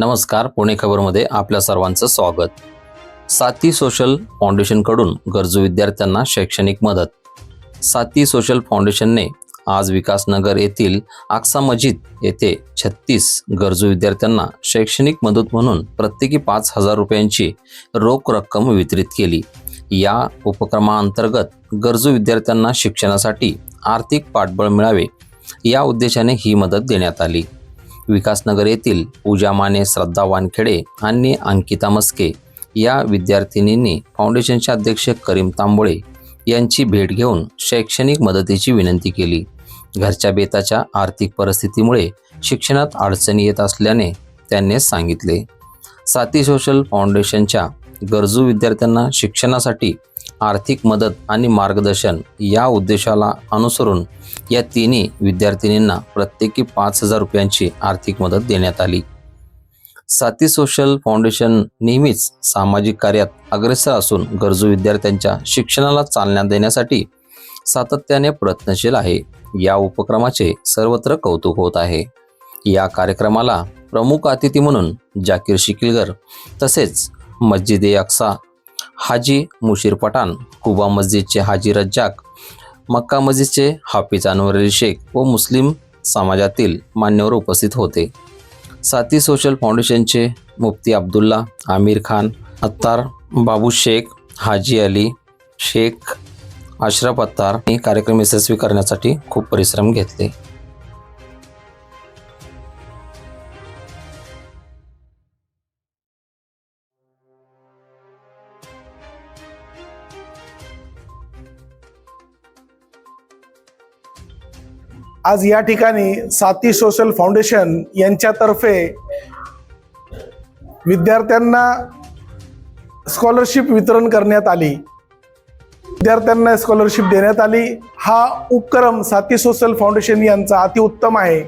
नमस्कार पुणे खबरमध्ये आपल्या सर्वांचं स्वागत. साती सोशल फाउंडेशनकडून गरजू विद्यार्थ्यांना शैक्षणिक मदत. साती सोशल फाउंडेशनने आज विकासनगर येथील आक्सा मजीद येथे छत्तीस गरजू विद्यार्थ्यांना शैक्षणिक मदत म्हणून प्रत्येकी पाच हजार रुपयांची रोख रक्कम वितरित केली. या उपक्रमाअंतर्गत गरजू विद्यार्थ्यांना शिक्षणासाठी आर्थिक पाठबळ मिळावे या उद्देशाने ही मदत देण्यात आली. विकासनगर येथील पूजा माने श्रद्धा वानखेडे आणि अंकिता मस्के या विद्यार्थिनींनी फाउंडेशनचे अध्यक्ष करीम तांबोळे यांची भेट घेऊन शैक्षणिक मदतीची विनंती केली. घरच्या बेताच्या आर्थिक परिस्थितीमुळे शिक्षणात अडचणी येत असल्याने त्यांनी सांगितले. साती सोशल फाउंडेशनच्या गरजू विद्यार्थ्यांना शिक्षणासाठी आर्थिक मदत आणि मार्गदर्शन या उद्देशाला अनुसरून या तिन्ही विद्यार्थिनींना प्रत्येकी पाच हजार रुपयांची आर्थिक मदत देण्यात आली. साती सोशल फाउंडेशन नेहमीच सामाजिक कार्यात अग्रेसर असून गरजू विद्यार्थ्यांच्या शिक्षणाला चालना देण्यासाठी सातत्याने प्रयत्नशील आहे. या उपक्रमाचे सर्वत्र कौतुक होत आहे. या कार्यक्रमाला प्रमुख अतिथी म्हणून जाकीर शिकिलगर तसेच मस्जिद ए अक्सा हाजी मुशीर पठाण कुबा मस्जिदचे हाजी रज्जाक मक्का मस्जिदचे हाफिज अनवर अली शेख व मुस्लिम समाजातील मान्यवर उपस्थित होते. साथी सोशल फाउंडेशनचे मुफ्ती अब्दुल्ला आमिर खान अत्तार बाबू शेख हाजी अली शेख अशरफ अत्तार हे कार्यक्रम यशस्वी करण्यासाठी खूप परिश्रम घेतले. आज या ठिकाणी साती सोशल फाउंडेशन यांच्यातर्फे विद्यार्थ्यांना स्कॉलरशिप वितरण करण्यात आली. विद्यार्थ्यांना स्कॉलरशिप देण्यात आली. हा उपक्रम साती सोशल फाउंडेशन यांचा अतिउत्तम आहे.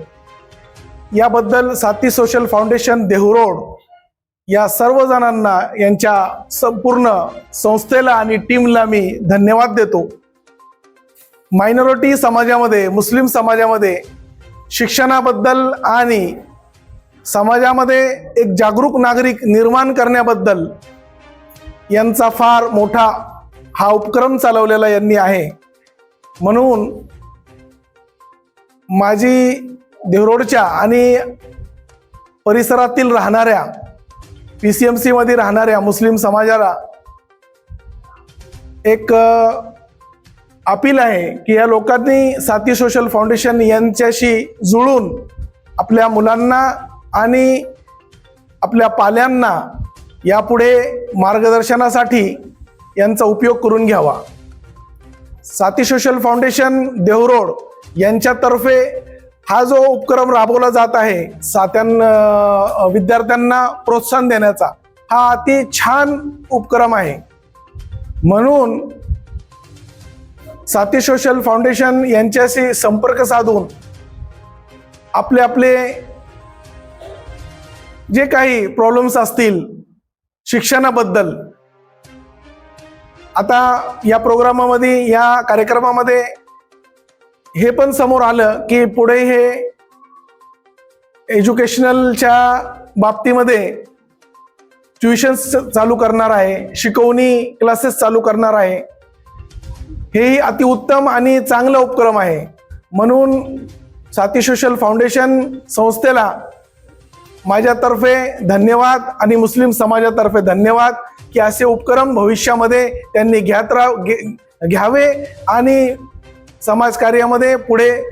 याबद्दल साती सोशल फाउंडेशन देहुरोड या सर्व जणांना यांच्या संपूर्ण संस्थेला आणि टीमला मी धन्यवाद देतो. मायनॉरिटी समाजामध्ये मुस्लिम समाजामध्ये शिक्षणाबद्दल आणि समाजामध्ये एक जागरूक नागरिक निर्माण करण्याबद्दल यांचा फार मोठा हा उपक्रम चालवलेला यांनी आहे. म्हणून माझी देवरोडच्या आणि परिसरातील राहणाऱ्या पी सी एम सीमध्ये राहणाऱ्या मुस्लिम समाजाला एक अपील आहे की या लोकांनी साती सोशल फाउंडेशन यांच्याशी जुळून आपल्या मुलांना आणि आपल्या पाल्यांना यापुढे मार्गदर्शनासाठी यांचा उपयोग करून घ्यावा. साती सोशल फाउंडेशन देवरोड यांच्यातर्फे हा जो उपक्रम राबवला जात आहे सात्यां विद्यार्थ्यांना प्रोत्साहन देण्याचा हा अति छान उपक्रम आहे. म्हणून साती सोशल फाउंडेशन यांच्याशी संपर्क साधून आपले आपले जे काही प्रॉब्लेम्स असतील शिक्षणाबद्दल आता या प्रोग्रामामध्ये या कार्यक्रमामध्ये हे पण समोर आलं की पुढे हे एज्युकेशनलच्या बाबतीमध्ये ट्युशन्स चालू करणार आहे शिकवणी क्लासेस चालू करणार आहे. हेही अतिउत्तम आणि चांगलं उपक्रम आहे. म्हणून साती सोशल फाउंडेशन संस्थेला माझ्यातर्फे धन्यवाद आणि मुस्लिम समाजातर्फे धन्यवाद की असे उपक्रम भविष्यामध्ये त्यांनी घ्यात राह घे- घ्यावे आणि समाजकार्यामध्ये पुढे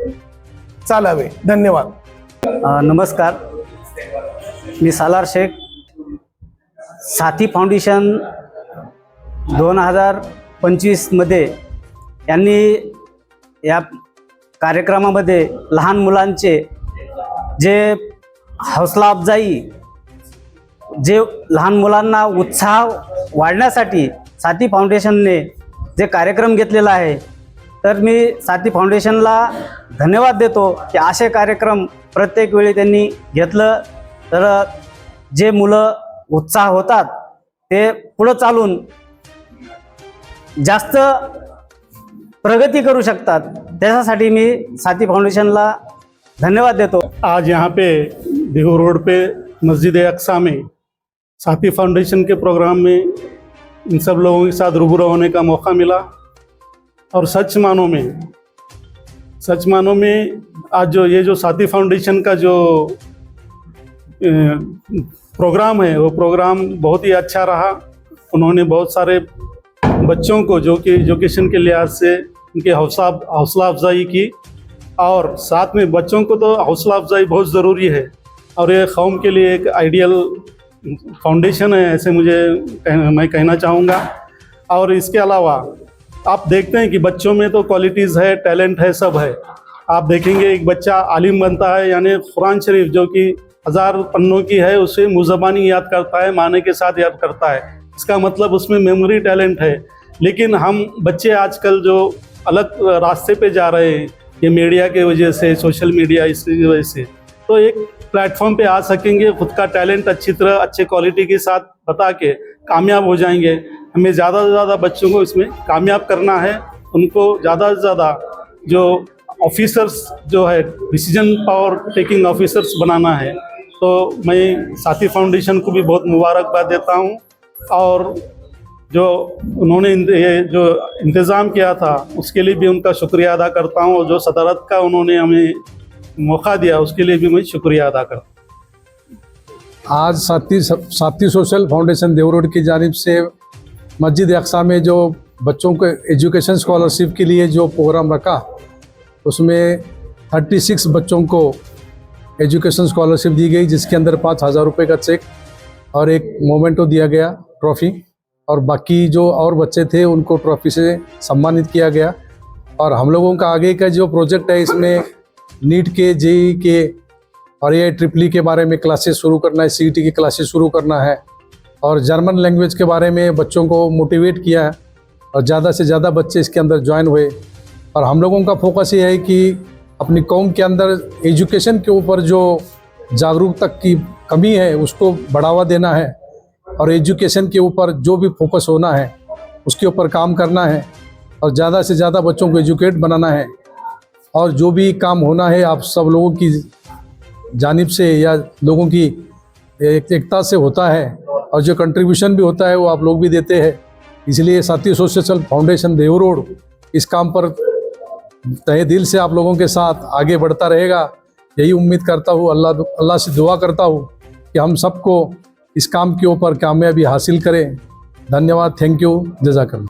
चालावे. धन्यवाद. नमस्कार. मी सालार शेख. साथी फाउंडेशन दोन हजार पंचवीसमध्ये यांनी या कार्यक्रमामध्ये लहान मुलांचे जे हौसला अफजाई जे लहान मुलांना उत्साह वाढण्यासाठी साथी फाउंडेशनने जे कार्यक्रम घेतलेला आहे तर मी साथी फाउंडेशनला धन्यवाद देतो की असे कार्यक्रम प्रत्येक वेळी त्यांनी घेतलं. तर जे मुलं उत्साह होतात ते पुढं चालून जास्त प्रगती करू शकतात. त्याच्यासाठी मी साथी फाउंडेशनला धन्यवाद देतो. आज यहाँ पे देहू रोड पे मस्जिद अक्सा में साथी फाउंडेशन के प्रोग्राम में इन सब लोगों के साथ रूबरू होने का मौका मिला। और सच मानों में, सच मानों में आज जो ये जो साथी फाउंडेशन का जो प्रोग्राम है, वो प्रोग्राम बहुत ही अच्छा रहा। उन्होंने बहुत सारे बच्चों को जो कि एजुकेशन के लिहाज से उनकी हौसला हौसला अफजाई की और साथ में बच्चों को तो हौसला अफजाई बहुत ज़रूरी है और ये कौम के लिए एक आइडियल फाउंडेशन है, ऐसे मुझे मैं कहना चाहूँगा। और इसके अलावा आप देखते हैं कि बच्चों में तो क्वालिटीज़ है टैलेंट है, सब है। आप देखेंगे एक बच्चा आलिम बनता है, यानी कुरान शरीफ जो कि हज़ार पन्नों की है, उसे मुज़बानी याद करता है, माने के साथ याद करता है। इसका मतलब उसमें मेमोरी टैलेंट है। लेकिन हम बच्चे आजकल जो अलग रास्ते पे जा रहे हैं, ये मीडिया के वजह से सोशल मीडिया इसकी वजह से तो एक प्लेटफॉर्म पे आ सकेंगे, खुद का टैलेंट अच्छी तरह, अच्छे क्वालिटी के साथ बता के कामयाब हो जाएँगे। हमें ज़्यादा से ज़्यादा बच्चों को इसमें कामयाब करना है। उनको ज़्यादा से ज़्यादा जो ऑफिसर्स जो है डिसीज़न पावर टेकिंग ऑफिसर्स बनाना है। तो मैं साथी फाउंडेशन को भी बहुत मुबारकबाद देता हूँ। और जो उन्होंने ये जो इंतज़ाम किया था, उसके लिए भी उनका शुक्रिया अदा करता हूँ और जो सदारत का उन्होंने हमें मौका दिया, उसके लिए भी मैं शुक्रिया अदा करता हूँ। आज साथी साथी सोशल फाउंडेशन देवरोड की जानब से मस्जिद अक्सा में जो बच्चों को एजुकेशन स्कॉलरशिप के लिए जो प्रोग्राम रखा, उसमें 36 बच्चों को एजुकेशन स्कॉलरशिप दी गई, जिसके अंदर पाँच हज़ार रुपये का चेक और एक मोमेंटो दिया गया, ट्रॉफ़ी। और बाकी जो और बच्चे थे, उनको ट्रॉफ़ी से सम्मानित किया गया। और हम लोगों का आगे का जो प्रोजेक्ट है, इसमें नीट के, जेई के और ये ट्रिपली के बारे में क्लासेस शुरू करना है सी की क्लासेस शुरू करना है। और जर्मन लैंग्वेज के बारे में बच्चों को मोटिवेट किया है। और ज़्यादा से ज़्यादा बच्चे इसके अंदर ज्वाइन हुए। और हम लोगों का फोकस ये है कि अपनी कौम के अंदर एजुकेशन के ऊपर जो जागरूकता की कमी है, उसको बढ़ावा देना है। और एजुकेशन के ऊपर जो भी फोकस होना है, उसके ऊपर काम करना है और ज़्यादा से ज़्यादा बच्चों को एजुकेट बनाना है। और जो भी काम होना है, आप सब लोगों की जानिब से या लोगों की एकता से होता है और जो कंट्रीब्यूशन भी होता है, वो आप लोग भी देते हैं। इसलिए Sathi social foundation Dev road इस काम पर तहे दिल से आप लोगों के साथ आगे बढ़ता रहेगा। यही उम्मीद करता हूँ, अल्लाह अल्लाह से दुआ करता हूँ कि हम सबको इस काम के ऊपर कामयाबी हासिल करें। धन्यवाद थैंक यू जजाकल्ला